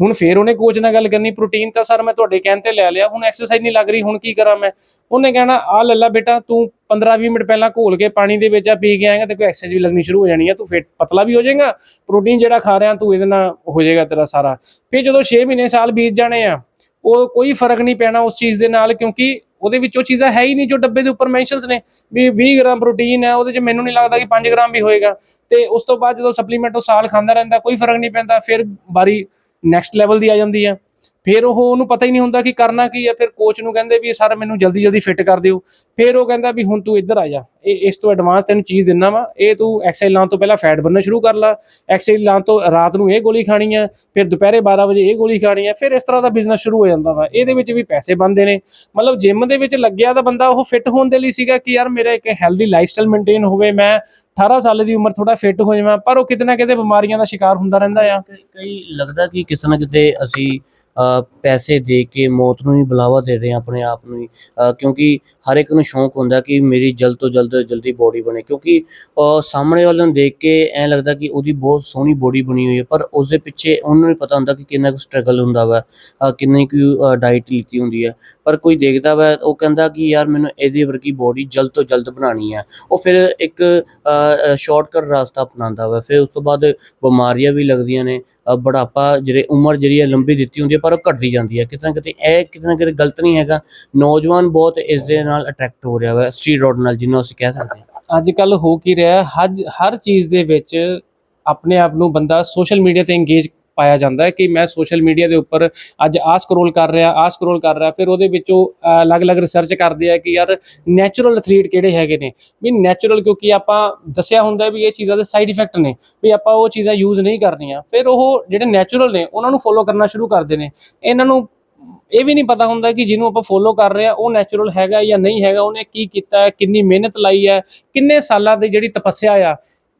ਹੁਣ ਫੇਰ ਉਹਨੇ ਕੋਚ ਨਾਲ ਗੱਲ ਕਰਨੀ ਪ੍ਰੋਟੀਨ ਤਾਂ ਸਰ ਮੈਂ ਤੁਹਾਡੇ ਕਹਿਣ ਤੇ ਲੈ ਲਿਆ, ਹੁਣ ਐਕਸਰਸਾਈਜ਼ ਨਹੀਂ ਲੱਗ ਰਹੀ, ਹੁਣ ਕੀ ਕਰਾਂ ਮੈਂ? ਉਹਨੇ ਕਹਿਣਾ, ਆ ਲੈ ਬੇਟਾ, ਤੂੰ 15-20 ਮਿੰਟ ਪਹਿਲਾਂ ਘੋਲ ਕੇ ਪਾਣੀ ਦੇ ਵਿੱਚ ਆ, ਪੀ ਕੇ ਆਏਗਾ ਤੇ ਕੋਈ ਐਕਸਰਸਾਈਜ਼ ਵੀ ਲੱਗਣੀ ਸ਼ੁਰੂ ਹੋ ਜਾਣੀ ਹੈ ਤੂੰ ਫਿਰ ਪਤਲਾ ਵੀ ਹੋ ਜਾਏਗਾ ਪ੍ਰੋਟੀਨ ਜਿਹੜਾ ਖਾ ਰਿਹਾ, ਤੂੰ ਇਹਦੇ ਨਾਲ ਹੋ ਜਾਏਗਾ ਤੇਰਾ ਸਾਰਾ। ਫਿਰ ਜਦੋਂ 6 ਮਹੀਨੇ ਸਾਲ ਬੀਤ ਜਾਣੇ ਆ, ਉਹ ਕੋਈ ਫ਼ਰਕ ਨਹੀਂ ਪੈਣਾ ਉਸ ਚੀਜ਼ ਦੇ ਨਾਲ, ਕਿਉਂਕਿ ਉਹਦੇ ਵਿੱਚ ਉਹ ਚੀਜ਼ਾਂ ਹੈ ਹੀ ਨਹੀਂ ਜੋ ਡੱਬੇ ਦੇ ਉੱਪਰ ਮੈਂਸ਼ਨਸ ਨੇ, ਵੀ 20 ਗ੍ਰਾਮ ਪ੍ਰੋਟੀਨ ਹੈ, ਉਹਦੇ 'ਚ ਮੈਨੂੰ ਨਹੀਂ ਲੱਗਦਾ ਕਿ 5 ਗ੍ਰਾਮ ਵੀ ਹੋਏਗਾ। ਤੇ ਉਸ ਤੋਂ ਬਾਅਦ ਜਦੋਂ ਸਪਲੀਮੈਂਟ ਉਹ ਸਾਲ ਖਾਂਦਾ ਰਹਿੰਦਾ, ਕੋਈ ਫ਼ਰਕ ਨਹੀਂ ਪੈਂਦਾ, ਫਿਰ ਬਾਰੀ ਨੈਕਸਟ ਲੈਵਲ ਦੀ ਆ ਜਾਂਦੀ ਹੈ। ਫਿਰ ਉਹ ਉਹਨੂੰ ਪਤਾ ਹੀ ਨਹੀਂ ਹੁੰਦਾ ਕਿ ਕਰਨਾ ਕੀ ਹੈ, ਫਿਰ ਕੋਚ ਨੂੰ ਕਹਿੰਦੇ ਵੀ ਸਰ ਮੈਨੂੰ ਜਲਦੀ ਜਲਦੀ ਫਿੱਟ ਕਰ ਦਿਓ। ਫਿਰ ਉਹ ਕਹਿੰਦਾ ਵੀ ਹੁਣ ਤੂੰ ਇੱਧਰ ਆ ਜਾ। ਇਹ ਇਸ ਤੋਂ ਐਡਵਾਂਸ ਤੈਨੂੰ ਚੀਜ਼ ਦਿੰਨਾ ਵਾ। ਇਹ ਤੂੰ ਐਕਸਰਸਾਈਜ਼ ਲਾਉਣ ਤੋਂ ਪਹਿਲਾਂ ਫੈਟ ਬਰਨਰ ਸ਼ੁਰੂ ਕਰ ਲਾ। ਐਕਸਰਸਾਈਜ਼ ਲਾਉਣ ਤੋਂ ਰਾਤ ਨੂੰ ਇਹ ਗੋਲੀ ਖਾਣੀ ਹੈ ਫਿਰ ਦੁਪਹਿਰੇ 12 ਵਜੇ ਇਹ ਗੋਲੀ ਖਾਣੀ ਹੈ ਫਿਰ ਇਸ ਤਰ੍ਹਾਂ ਦਾ ਬਿਜ਼ਨਸ ਸ਼ੁਰੂ ਹੋ ਜਾਂਦਾ ਵਾ। ਇਹਦੇ ਵਿੱਚ ਵੀ ਪੈਸੇ ਬਣਦੇ ਨੇ। ਮਤਲਬ ਜਿਮ ਦੇ ਵਿੱਚ ਲੱਗਿਆ ਤਾਂ ਬੰਦਾ ਉਹ ਫਿੱਟ ਹੋਣ ਦੇ ਲਈ ਸੀਗਾ ਕਿ ਯਾਰ ਮੇਰਾ ਇੱਕ ਹੈਲਦੀ ਲਾਈਫਸਟਾਈਲ ਮੇਨਟੇਨ ਹੋਵੇ, ਮੈਂ 18 ਸਾਲ ਦੀ ਉਮਰ ਥੋੜਾ ਫਿੱਟ ਹੋ ਜਾਵਾਂ, ਪਰ ਉਹ ਕਿਤੇ ਨਾ ਕਿਤੇ ਬਿਮਾਰੀਆਂ ਦਾ ਸ਼ਿਕਾਰ ਹੁੰਦਾ ਰਹਿੰਦਾ ਆ। ਕਈ- ਲੱਗਦਾ ਕਿ ਕਿਸੇ ਨਾ ਕਿਤੇ ਅਸੀਂ ਪੈਸੇ ਦੇ ਕੇ ਮੌਤ ਨੂੰ ਹੀ ਬੁਲਾਵਾ ਦੇ ਰਹੇ ਹਾਂ ਆਪਣੇ ਆਪ ਨੂੰ ਹੀ। ਅ, ਕਿਉਂਕਿ ਹਰ ਇੱਕ ਨੂੰ ਸ਼ੌਂਕ ਹੁੰਦਾ ਕਿ ਮੇਰੀ ਜਲਦ ਤੋਂ ਜਲਦ ਜਲਦੀ ਬੋਡੀ ਬਣੇ। ਕਿਉਂਕਿ ਅ, ਸਾਹਮਣੇ ਵਾਲੇ ਨੂੰ ਦੇਖ ਕੇ ਐ ਲੱਗਦਾ ਕਿ ਉਹਦੀ ਬਹੁਤ ਸੋਹਣੀ ਬੋਡੀ ਬਣੀ ਹੋਈ ਹੈ ਪਰ ਉਸ ਦੇ ਪਿੱਛੇ ਉਹਨੂੰ ਨਹੀਂ ਪਤਾ ਹੁੰਦਾ ਕਿ ਕਿੰਨਾ ਕੁ ਸਟਰਗਲ ਹੁੰਦਾ ਵਾ ਅ, ਕਿੰਨੀ ਕੁ ਡਾਈਟ ਲਿੱਤੀ ਹੁੰਦੀ ਹੈ। ਪਰ ਕੋਈ ਦੇਖਦਾ ਵਾ ਉਹ ਕਹਿੰਦਾ ਕਿ ਯਾਰ ਮੈਨੂੰ ਇਹਦੇ ਵਰਗੀ ਬੋਡੀ ਜਲਦ ਤੋਂ ਜਲਦ ਬਣਾਉਣੀ ਹੈ। ਉਹ ਫਿਰ ਇੱਕ ਸ਼ਾਰਟਕਟ ਰਸਤਾ ਅਪਣਾਉਂਦਾ ਵਾ। ਫਿਰ ਉਸ ਤੋਂ ਬਾਅਦ ਬਿਮਾਰੀਆਂ ਵੀ ਲੱਗਦੀਆਂ ਨੇ। ਅ, ਬੁਢਾਪਾ ਜਿਹੜੇ ਉਮਰ ਜਿਹੜੀ ਹੈ ਲੰਬੀ ਦਿੱਤੀ ਹੁੰਦੀ ਹੈ ਪਰ ਉਹ ਘਟਦੀ ਜਾਂਦੀ ਹੈ, ਕਿਤੇ ਨਾ ਕਿਤੇ ਇਹ ਕਿਤੇ ਨਾ ਕਿਤੇ ਗਲਤ ਨਹੀਂ ਹੈਗਾ। ਨੌਜਵਾਨ ਬਹੁਤ ਇਸ ਦੇ ਨਾਲ ਅਟਰੈਕਟ ਹੋ ਰਿਹਾ ਵਾ ਰੋਡ ਨਾਲ ਜਿਹਨੂੰ ਅਸੀਂ ਕਹਿ ਸਕਦੇ ਹਾਂ। ਅੱਜ ਕੱਲ ਹੋ ਕੀ ਰਿਹਾ, ਹਰ ਹਰ ਚੀਜ਼ ਦੇ ਵਿੱਚ ਆਪਣੇ ਆਪ ਨੂੰ ਬੰਦਾ ਸੋਸ਼ਲ ਮੀਡੀਆ ਤੇ ਇੰਗੇਜ ਪਾਇਆ ਜਾਂਦਾ ਹੈ ਕਿ ਮੈਂ ਸੋਸ਼ਲ ਮੀਡੀਆ ਦੇ ਉੱਪਰ ਅੱਜ ਆ ਸਕਰੋਲ ਕਰ ਰਿਹਾ ਆ ਸਕਰੋਲ ਕਰ ਰਿਹਾ ਫਿਰ ਉਹਦੇ ਵਿੱਚੋਂ ਅਹ, ਅਲੱਗ-ਅਲੱਗ ਰਿਸਰਚ ਕਰਦੇ ਆ ਕਿ ਯਾਰ ਨੈਚੁਰਲ ਐਥਲੀਟ ਕਿਹੜੇ ਹੈਗੇ ਨੇ। ਵੀ ਨੈਚੁਰਲ ਕਿਉਂਕਿ ਆਪਾਂ ਦੱਸਿਆ ਹੁੰਦਾ ਵੀ ਇਹ ਚੀਜ਼ਾਂ ਦੇ ਸਾਈਡ ਇਫੈਕਟ ਨੇ ਵੀ ਆਪਾਂ ਉਹ ਚੀਜ਼ਾਂ ਯੂਜ਼ ਨਹੀਂ ਕਰਨੀਆਂ। ਫਿਰ ਉਹ ਜਿਹੜੇ ਨੈਚੁਰਲ ਨੇ ਉਹਨਾਂ ਨੂੰ ਫੋਲੋ ਕਰਨਾ ਸ਼ੁਰੂ ਕਰਦੇ ਨੇ। ਇਹਨਾਂ ਨੂੰ ਇਹ ਵੀ ਨਹੀਂ ਪਤਾ ਹੁੰਦਾ ਕਿ ਜਿਹਨੂੰ ਆਪਾਂ ਫੋਲੋ ਕਰ ਰਹੇ ਆ ਉਹ ਨੈਚੁਰਲ ਹੈਗਾ ਜਾਂ ਨਹੀਂ ਹੈਗਾ ਉਹਨੇ ਕੀ ਕੀਤਾ ਹੈ ਕਿੰਨੀ ਮਿਹਨਤ ਲਾਈ ਹੈ ਕਿੰਨੇ ਸਾਲਾਂ ਦੀ ਜਿਹੜੀ ਤਪੱਸਿਆ ਆ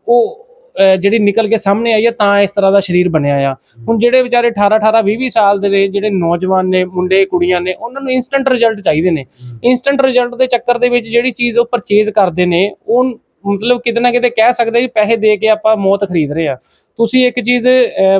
ਉਹ ਜਿਹੜੀ ਨਿਕਲ ਕੇ ਸਾਹਮਣੇ ਆਈ ਹੈ ਤਾਂ ਇਸ ਤਰ੍ਹਾਂ ਦਾ ਸਰੀਰ ਬਣਿਆ ਆ। ਹੁਣ ਜਿਹੜੇ ਵਿਚਾਰੇ 18 18 20 20 ਸਾਲ ਦੇ ਜਿਹੜੇ ਨੌਜਵਾਨ ਨੇ ਮੁੰਡੇ ਕੁੜੀਆਂ ਨੇ ਉਹਨਾਂ ਨੂੰ ਇਨਸਟੈਂਟ ਰਿਜ਼ਲਟ ਚਾਹੀਦੇ ਨੇ। ਇਨਸਟੈਂਟ ਰਿਜ਼ਲਟ ਦੇ ਚੱਕਰ ਦੇ ਵਿੱਚ ਜਿਹੜੀ ਚੀਜ਼ ਉਹ ਪਰਚੇਜ਼ ਕਰਦੇ ਨੇ ਉਹ ਮਤਲਬ ਕਿਤੇ ਨਾ ਕਿਤੇ ਕਹਿ ਸਕਦੇ ਵੀ ਪੈਸੇ ਦੇ ਕੇ ਆਪਾਂ ਮੌਤ ਖਰੀਦ ਰਹੇ ਆ। ਤੁਸੀਂ ਇੱਕ ਚੀਜ਼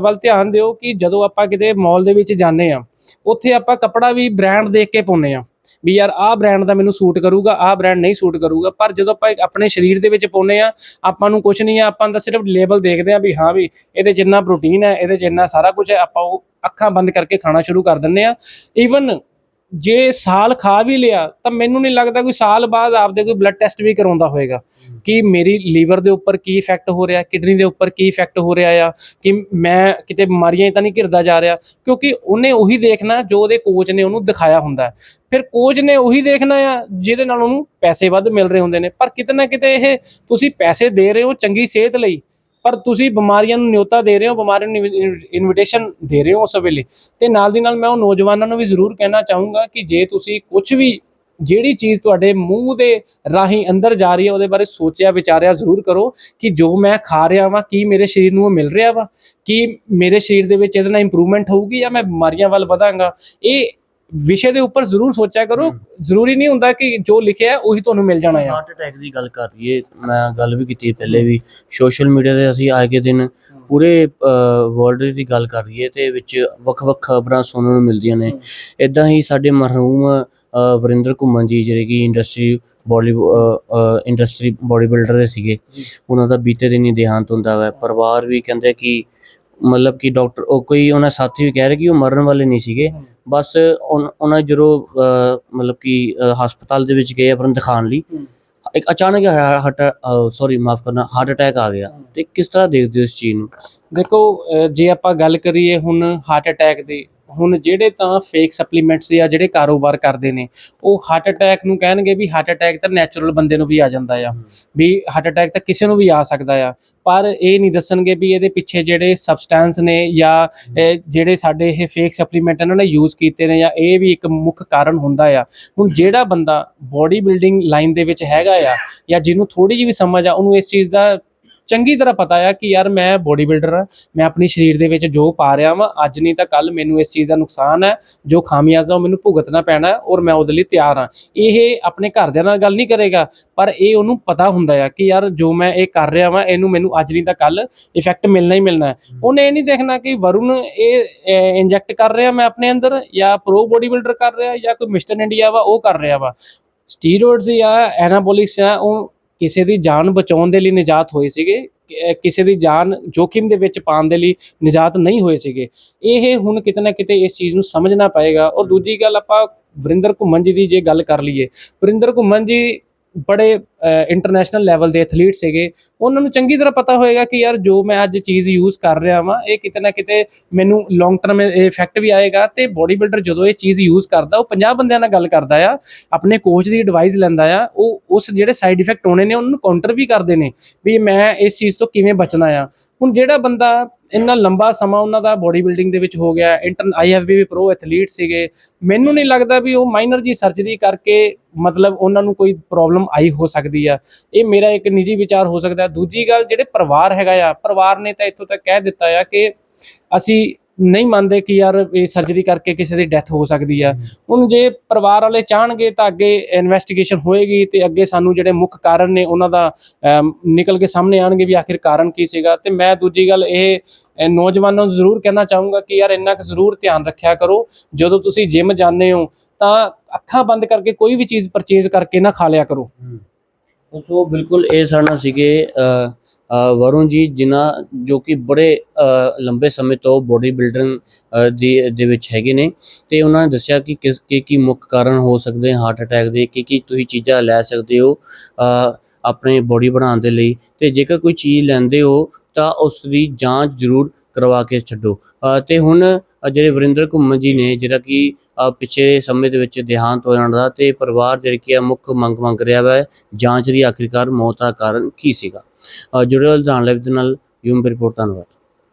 ਵੱਲ ਧਿਆਨ ਦਿਓ ਕਿ ਜਦੋਂ ਆਪਾਂ ਕਿਤੇ ਮਾਲ ਦੇ ਵਿੱਚ ਜਾਂਦੇ ਆ ਉੱਥੇ ਆਪਾਂ ਕੱਪੜਾ ਵੀ ਬ੍ਰਾਂਡ ਦੇਖ ਕੇ ਪਾਉਂਦੇ ਆ। ਵੀ ਯਾਰ ਆਹ ਬ੍ਰਾਂਡ ਦਾ ਮੈਨੂੰ ਸੂਟ ਕਰੂਗਾ, ਆਹ ਬ੍ਰਾਂਡ ਨਹੀਂ ਸੂਟ ਕਰੂਗਾ, ਪਰ ਜਦੋਂ ਆਪਾਂ ਆਪਣੇ ਸਰੀਰ ਦੇ ਵਿੱਚ ਪਾਉਂਦੇ ਆ ਆਪਾਂ ਨੂੰ ਕੁਝ ਨਹੀਂ ਆ, ਆਪਾਂ ਤਾਂ ਸਿਰਫ ਲੇਬਲ ਦੇਖਦੇ ਆ ਵੀ ਹਾਂ ਵੀ ਇਹਦੇ ਜਿੰਨਾ ਪ੍ਰੋਟੀਨ ਹੈ, ਇਹਦੇ ਜਿੰਨਾ ਸਾਰਾ ਕੁਝ ਹੈ, ਆਪਾਂ ਉਹ ਅੱਖਾਂ ਬੰਦ ਕਰਕੇ ਖਾਣਾ ਸ਼ੁਰੂ ਕਰ ਦਿੰਦੇ ਆ ਈਵਨ ਜੇ ਸਾਲ ਖਾ ਵੀ ਲਿਆ ਤਾਂ ਮੈਨੂੰ ਨਹੀਂ ਲੱਗਦਾ ਕੋਈ ਸਾਲ ਬਾਅਦ ਆਪਦੇ ਕੋਈ ਬਲੱਡ ਟੈਸਟ ਵੀ ਕਰਾਉਂਦਾ ਹੋਵੇਗਾ ਕਿ ਮੇਰੀ ਲੀਵਰ ਦੇ ਉੱਪਰ ਕੀ ਇਫੈਕਟ ਹੋ ਰਿਹਾ ਕਿਡਨੀ ਦੇ ਉੱਪਰ ਕੀ ਇਫੈਕਟ ਹੋ ਰਿਹਾ ਆ ਕਿ ਮੈਂ ਕਿਤੇ ਬਿਮਾਰੀਆਂ ਤਾਂ ਨਹੀਂ ਘਿਰਦਾ ਜਾ ਰਿਹਾ ਕਿਉਂਕਿ ਉਹਨੇ ਉਹੀ ਦੇਖਣਾ ਜੋ ਉਹਦੇ ਕੋਚ ਨੇ ਉਹਨੂੰ ਦਿਖਾਇਆ ਹੁੰਦਾ। ਫਿਰ ਕੋਚ ਨੇ ਉਹੀ ਦੇਖਣਾ ਆ ਜਿਹਦੇ ਨਾਲ ਉਹਨੂੰ ਪੈਸੇ ਵੱਧ ਮਿਲ ਰਹੇ ਹੁੰਦੇ ਨੇ। ਪਰ ਕਿਤੇ ਨਾ ਕਿਤੇ ਇਹ ਤੁਸੀਂ ਪੈਸੇ ਦੇ ਰਹੇ ਹੋ ਚੰਗੀ ਸਿਹਤ ਲਈ। ਪਰ ਤੁਸੀਂ ਬਿਮਾਰੀਆਂ ਨੂੰ ਨਿਯੋਤਾ ਦੇ ਰਹੇ ਹੋ, ਬਿਮਾਰੀਆਂ ਨੂੰ ਇਨਵੀਟੇਸ਼ਨ ਦੇ ਰਹੇ ਹੋ ਉਸ ਵੇਲੇ। ਤੇ ਨਾਲ ਦੀ ਨਾਲ ਮੈਂ ਉਹ ਨੌਜਵਾਨਾਂ ਨੂੰ ਵੀ ਜ਼ਰੂਰ ਕਹਿਣਾ ਚਾਹੂੰਗਾ ਕਿ ਜੇ ਤੁਸੀਂ ਕੁਝ ਵੀ ਜਿਹੜੀ ਚੀਜ਼ ਤੁਹਾਡੇ ਮੂੰਹ ਦੇ ਰਾਹੀਂ ਅੰਦਰ ਜਾ ਰਹੀ ਹੈ, ਉਹਦੇ ਬਾਰੇ ਸੋਚਿਆ, ਵਿਚਾਰਿਆ ਜ਼ਰੂਰ ਕਰੋ ਕਿ ਜੋ ਮੈਂ ਖਾ ਰਿਹਾ ਵਾਂ, ਕੀ ਮੇਰੇ ਸਰੀਰ ਨੂੰ ਉਹ ਮਿਲ ਰਿਹਾ ਵਾ? ਕੀ ਮੇਰੇ ਸਰੀਰ ਦੇ ਵਿੱਚ ਇਹਦੇ ਨਾਲ ਇੰਪਰੂਵਮੈਂਟ ਹੋਊਗੀ ਜਾਂ ਮੈਂ ਬਿਮਾਰੀਆਂ ਵੱਲ ਵਧਾਂਗਾ? ਇਹ ਵਿਸ਼ੇ ਦੇ ਉੱਪਰ ਜ਼ਰੂਰ ਸੋਚਿਆ ਕਰੋ। ਜ਼ਰੂਰੀ ਨਹੀਂ ਹੁੰਦਾ ਕਿ ਜੋ ਲਿਖਿਆ ਹੈ ਉਹੀ ਤੁਹਾਨੂੰ ਮਿਲ ਜਾਣਾ ਆ। ਹਾਰਟ ਅਟੈਕ ਦੀ ਗੱਲ ਕਰ ਰਹੀਏ ਮੈਂ ਗੱਲ ਵੀ ਕੀਤੀ ਪਹਿਲੇ ਵੀ। ਸੋਸ਼ਲ ਮੀਡੀਆ ਤੇ ਅਸੀਂ ਅੱਜ ਦੇ ਦਿਨ ਪੂਰੇ ਵਰਲਡ ਦੀ ਗੱਲ ਕਰ ਰਹੀਏ ਤੇ ਵਿੱਚ ਵੱਖ-ਵੱਖ ਖਬਰਾਂ ਸੁਣਨ ਨੂੰ ਮਿਲਦੀਆਂ ਨੇ। ਇਦਾਂ ਹੀ ਸਾਡੇ ਮਰਹੂਮ ਵਰਿੰਦਰ ਘੁੰਮਣ ਜੀ ਜਿਹੜੇ ਕਿ industry body industry body builder ਦੇ ਸੀਗੇ। ਉਹਨਾਂ ਦਾ ਬੀਤੇ ਦਿਨ ਹੀ ਦੇਹਾਂਤ ਹੁੰਦਾ ਵਾ। ਪਰਿਵਾਰ ਵੀ ਕਹਿੰਦੇ ਕਿ ਮਤਲਬ ਕਿ ਡਾਕਟਰ ਉਹ ਕੋਈ ਉਹਨਾਂ ਸਾਥੀ ਵੀ ਕਹਿ ਰਹੇ ਕਿ ਉਹ ਮਰਨ ਵਾਲੇ ਨਹੀਂ ਸੀਗੇ। ਬਸ ਉਨ- ਉਹਨਾਂ ਜਦੋਂ ਅ, ਮਤਲਬ ਕਿ ਅ, ਹਸਪਤਾਲ ਦੇ ਵਿੱਚ ਗਏ ਆਪਣਾ ਦਿਖਾਉਣ ਲਈ। ਇੱਕ ਅਚਾਨਕ ਹਾਰਟ ਸੌਰੀ ਮਾਫ ਕਰਨਾ ਹਾਰਟ ਅਟੈਕ ਆ ਗਿਆ। ਤੇ ਕਿਸ ਤਰ੍ਹਾਂ ਦੇਖਦੇ ਹੋ ਇਸ ਚੀਜ਼ ਨੂੰ? ਦੇਖੋ ਜੇ ਆਪਾਂ ਗੱਲ ਕਰੀਏ ਹੁਣ ਹਾਰਟ ਅਟੈਕ ਦੀ ਹੁਣ ਜਿਹੜੇ ਤਾਂ ਫੇਕ ਸਪਲੀਮੈਂਟਸ ਜਾਂ ਜਿਹੜੇ ਕਾਰੋਬਾਰ ਕਰਦੇ ਨੇ ਉਹ ਹਾਰਟ ਅਟੈਕ ਨੂੰ ਕਹਿਣਗੇ ਵੀ ਹਾਰਟ ਅਟੈਕ ਤਾਂ ਨੈਚੁਰਲ ਬੰਦੇ ਨੂੰ ਵੀ ਆ ਜਾਂਦਾ ਆ। ਵੀ ਹਾਰਟ ਅਟੈਕ ਤਾਂ ਕਿਸੇ ਨੂੰ ਵੀ ਆ ਸਕਦਾ ਆ। ਪਰ ਇਹ ਨਹੀਂ ਦੱਸਣਗੇ ਵੀ ਇਹਦੇ ਪਿੱਛੇ ਜਿਹੜੇ ਸਬਸਟੈਂਸ ਨੇ ਜਾਂ ਇਹ ਜਿਹੜੇ ਸਾਡੇ ਇਹ ਫੇਕ ਸਪਲੀਮੈਂਟ ਇਹਨਾਂ ਨੇ ਯੂਜ਼ ਕੀਤੇ ਨੇ ਜਾਂ ਇਹ ਵੀ ਇੱਕ ਮੁੱਖ ਕਾਰਨ ਹੁੰਦਾ ਆ। ਹੁਣ ਜਿਹੜਾ ਬੰਦਾ ਬੋਡੀ ਬਿਲਡਿੰਗ ਲਾਈਨ ਦੇ ਵਿੱਚ ਹੈਗਾ ਆ ਜਾਂ ਜਿਹਨੂੰ ਥੋੜੀ ਜਿਹੀ ਵੀ ਸਮਝ ਆ ਉਹਨੂੰ ਇਸ ਚੀਜ਼ ਦਾ ਚੰਗੀ ਤਰ੍ਹਾਂ ਪਤਾ ਆ ਕਿ ਯਾਰ ਮੈਂ ਬੋਡੀ ਬਿਲਡਰ ਆ ਮੈਂ ਆਪਣੀ ਸਰੀਰ ਦੇ ਵਿੱਚ ਜੋ ਪਾ ਰਿਹਾ ਵਾਂ ਅੱਜ ਨਹੀਂ ਤਾਂ ਕੱਲ ਮੈਨੂੰ ਇਸ ਚੀਜ਼ ਦਾ ਨੁਕਸਾਨ ਹੈ ਜੋ ਖਾਮਿਆਜ਼ਾ ਉਹ ਮੈਨੂੰ ਭੁਗਤਣਾ ਪੈਣਾ ਔਰ ਮੈਂ ਉਹਦੇ ਲਈ ਤਿਆਰ ਹਾਂ ਇਹ ਆਪਣੇ ਘਰਦਿਆਂ ਨਾਲ ਗੱਲ ਨਹੀਂ ਕਰੇਗਾ ਪਰ ਇਹ ਉਹਨੂੰ ਪਤਾ ਹੁੰਦਾ ਆ ਕਿ ਯਾਰ ਜੋ ਮੈਂ ਇਹ ਕਰ ਰਿਹਾ ਵਾਂ ਇਹਨੂੰ ਮੈਨੂੰ ਅੱਜ ਨਹੀਂ ਤਾਂ ਕੱਲ ਇਫੈਕਟ ਮਿਲਣਾ ਹੀ ਮਿਲਣਾ ਉਹਨੇ ਇਹ ਨਹੀਂ ਦੇਖਣਾ ਕਿ ਵਰੁਣ ਇਹ ਇੰਜੈਕਟ ਕਰ ਰਿਹਾ ਮੈਂ ਆਪਣੇ ਅੰਦਰ ਜਾਂ ਪ੍ਰੋ ਬੋਡੀ ਬਿਲਡਰ ਕਰ ਰਿਹਾ ਜਾਂ ਕੋਈ ਮਿਸਟਰ ਇੰਡੀਆ ਵਾ ਉਹ ਕਰ ਰਿਹਾ ਵਾ। ਸਟੀਰੋਇਡਸ ਜਾਂ ਐਨਾਬੋਲਿਕਸ ਆ ਉਹ ਕਿਸੇ ਦੀ ਜਾਨ ਬਚਾਉਣ ਦੇ ਲਈ ਨਿਜਾਤ ਹੋਏ ਸੀਗੇ ਕਿਸੇ ਦੀ ਜਾਨ ਜੋਖਿਮ ਦੇ ਵਿੱਚ ਪਾਉਣ ਦੇ ਲਈ ਨਿਜਾਤ ਨਹੀਂ ਹੋਏ ਸੀਗੇ। ਇਹ ਹੁਣ ਕਿਤੇ ਨਾ ਕਿਤੇ ਇਸ ਚੀਜ਼ ਨੂੰ ਸਮਝਣਾ ਪਏਗਾ। ਔਰ ਦੂਜੀ ਗੱਲ ਆਪਾਂ ਵਰਿੰਦਰ ਘੁੰਮਣ ਜੀ ਦੀ ਜੇ ਗੱਲ ਕਰ ਲਈਏ, ਵਰਿੰਦਰ ਘੁੰਮਣ ਜੀ ਬੜੇ ਇੰਟਰਨੈਸ਼ਨਲ ਲੈਵਲ ਦੇ ਐਥਲੀਟ ਸੀਗੇ। ਉਹਨਾਂ ਨੂੰ ਚੰਗੀ ਤਰ੍ਹਾਂ ਪਤਾ ਹੋਏਗਾ ਕਿ ਯਾਰ ਜੋ ਮੈਂ ਅੱਜ ਚੀਜ਼ ਯੂਜ਼ ਕਰ ਰਿਹਾ ਵਾਂ, ਇਹ ਕਿਤੇ ਨਾ ਕਿਤੇ ਮੈਨੂੰ ਲੌਂਗ ਟਰਮ ਇਫੈਕਟ ਵੀ ਆਏਗਾ ਤੇ ਬੋਡੀ ਬਿਲਡਰ ਜਦੋਂ ਇਹ ਚੀਜ਼ ਯੂਜ਼ ਕਰਦਾ, ਉਹ 50 ਬੰਦਿਆਂ ਨਾਲ ਗੱਲ ਕਰਦਾ ਆ, ਆਪਣੇ ਕੋਚ ਦੀ ਐਡਵਾਈਸ ਲੈਂਦਾ ਆ, ਉਹ ਉਸ ਜਿਹੜੇ ਸਾਈਡ ਇਫੈਕਟ ਹੋਣੇ ਨੇ, ਉਹਨੂੰ ਕਾਊਂਟਰ ਵੀ ਕਰਦੇ ਨੇ, ਵੀ ਮੈਂ ਇਸ ਚੀਜ਼ ਤੋਂ ਕਿਵੇਂ ਬਚਣਾ ਆ। ਹੁਣ ਜਿਹੜਾ ਬੰਦਾ ਇੰਨਾ ਲੰਬਾ ਸਮਾਂ ਉਹਨਾਂ ਦਾ ਬੋਡੀ ਬਿਲਡਿੰਗ ਦੇ ਵਿੱਚ ਹੋ ਗਿਆ। ਇੰਟਰ ਆਈਐਫਬੀ ਵੀ ਪ੍ਰੋ ਐਥਲੀਟ ਸੀਗੇ। ਮੈਨੂੰ ਨਹੀਂ ਲੱਗਦਾ ਵੀ ਉਹ ਮਾਈਨਰ ਜੀ ਸਰਜਰੀ ਕਰਕੇ ਮਤਲਬ ਉਹਨਾਂ ਨੂੰ ਕੋਈ ਪ੍ਰੋਬਲਮ ਆਈ ਹੋ ਸਕਦੀ ਆ। ਇਹ ਮੇਰਾ ਇੱਕ ਨਿੱਜੀ ਵਿਚਾਰ ਹੋ ਸਕਦਾ। ਦੂਜੀ ਗੱਲ, ਜਿਹੜੇ ਪਰਿਵਾਰ ਹੈਗਾ ਆ, ਪਰਿਵਾਰ ਨੇ ਤਾਂ ਇੱਥੋਂ ਤੱਕ ਕਹਿ ਦਿੱਤਾ ਆ ਕਿ ਅਸੀਂ ਨਹੀਂ ਮੰਨਦੇ ਕਿ ਯਾਰ ਇਹ ਸਰਜਰੀ ਕਰਕੇ ਕਿਸੇ ਦੀ ਡੈਥ ਹੋ ਸਕਦੀ ਆ। ਹੁਣ ਜੇ ਪਰਿਵਾਰ ਵਾਲੇ ਚਾਹਣਗੇ ਤਾਂ ਅੱਗੇ ਇਨਵੈਸਟੀਗੇਸ਼ਨ ਹੋਏਗੀ ਤੇ ਅੱਗੇ ਸਾਨੂੰ ਜਿਹੜੇ ਮੁੱਖ ਕਾਰਨ ਨੇ ਉਹਨਾਂ ਦਾ ਨਿਕਲ ਕੇ ਸਾਹਮਣੇ ਆਣਗੇ ਵੀ ਆਖਿਰ ਕਾਰਨ ਕੀ ਸੀਗਾ। ਤੇ ਮੈਂ ਦੂਜੀ ਗੱਲ ਇਹ ਨੌਜਵਾਨਾਂ ਨੂੰ ਜ਼ਰੂਰ ਕਹਿਣਾ ਚਾਹੂੰਗਾ ਕਿ ਯਾਰ ਇੰਨਾ ਕੁ ਜ਼ਰੂਰ ਧਿਆਨ ਰੱਖਿਆ ਕਰੋ। ਜਦੋਂ ਤੁਸੀਂ ਜਿਮ ਜਾਂਦੇ ਹੋ, ਤਾਂ ਅੱਖਾਂ ਬੰਦ ਕਰਕੇ ਕੋਈ ਵੀ ਚੀਜ਼ ਪਰਚੇਜ਼ ਕਰਕੇ ਨਾ ਖਾ ਲਿਆ ਕਰੋ। ਸੋ ਬਿਲਕੁਲ ਇਹ ਸਾਡਾ ਸੀਗੇ ਵਰੁਣ ਜੀ ਜਿਨ੍ਹਾਂ ਜੋ ਕਿ ਬੜੇ ਲੰਬੇ ਸਮੇਂ ਤੋਂ ਬੋਡੀ ਬਿਲਡਿੰਗ ਦੀ ਦੇ ਵਿੱਚ ਹੈਗੇ ਨੇ ਤੇ ਉਹਨਾਂ ਨੇ ਦੱਸਿਆ ਕਿ ਕਿਸ ਕੀ ਕੀ ਮੁੱਖ ਕਾਰਨ ਹੋ ਸਕਦੇ ਹਾਰਟ ਅਟੈਕ ਦੇ ਕੀ ਕੀ ਤੁਸੀਂ ਚੀਜ਼ਾਂ ਲੈ ਸਕਦੇ ਹੋ ਆਪਣੇ ਬੋਡੀ ਬਣਾਉਣ ਦੇ ਲਈ ਤੇ ਜੇਕਰ ਕੋਈ ਚੀਜ਼ ਲੈਂਦੇ ਹੋ ਤਾਂ ਉਸ ਦੀ ਜਾਂਚ ਜ਼ਰੂਰ ਕਰਵਾ ਕੇ ਛੱਡੋ। ਅ, ਤੇ ਹੁਣ ਜਿਹੜੇ ਵਰਿੰਦਰ ਘੁੰਮਣ ਜੀ ਨੇ ਜਿਹੜਾ ਕਿ ਅ, ਸਮੇਂ ਦੇ ਵਿੱਚ ਦੇਹਾਂਤ ਹੋ ਜਾਣ ਦਾ ਤੇ ਪਰਿਵਾਰ ਜਿਹੜੀ ਕਿ ਆ ਮੁੱਖ ਮੰਗ ਮੰਗ ਰਿਹਾ ਵਾ ਜਾਂਚ ਦੀ ਆਖਿਰਕਾਰ ਮੌਤ ਦਾ ਕਾਰਨ ਕੀ ਸੀਗਾ? ਜੁੜੇ ਰਹੋ ਲੁਧਿਆਣਾ ਲਾਈਵ ਦੇ ਨਾਲ ਯੂਮ ਰਿਪੋਰਟ ਧੰਨਵਾਦ।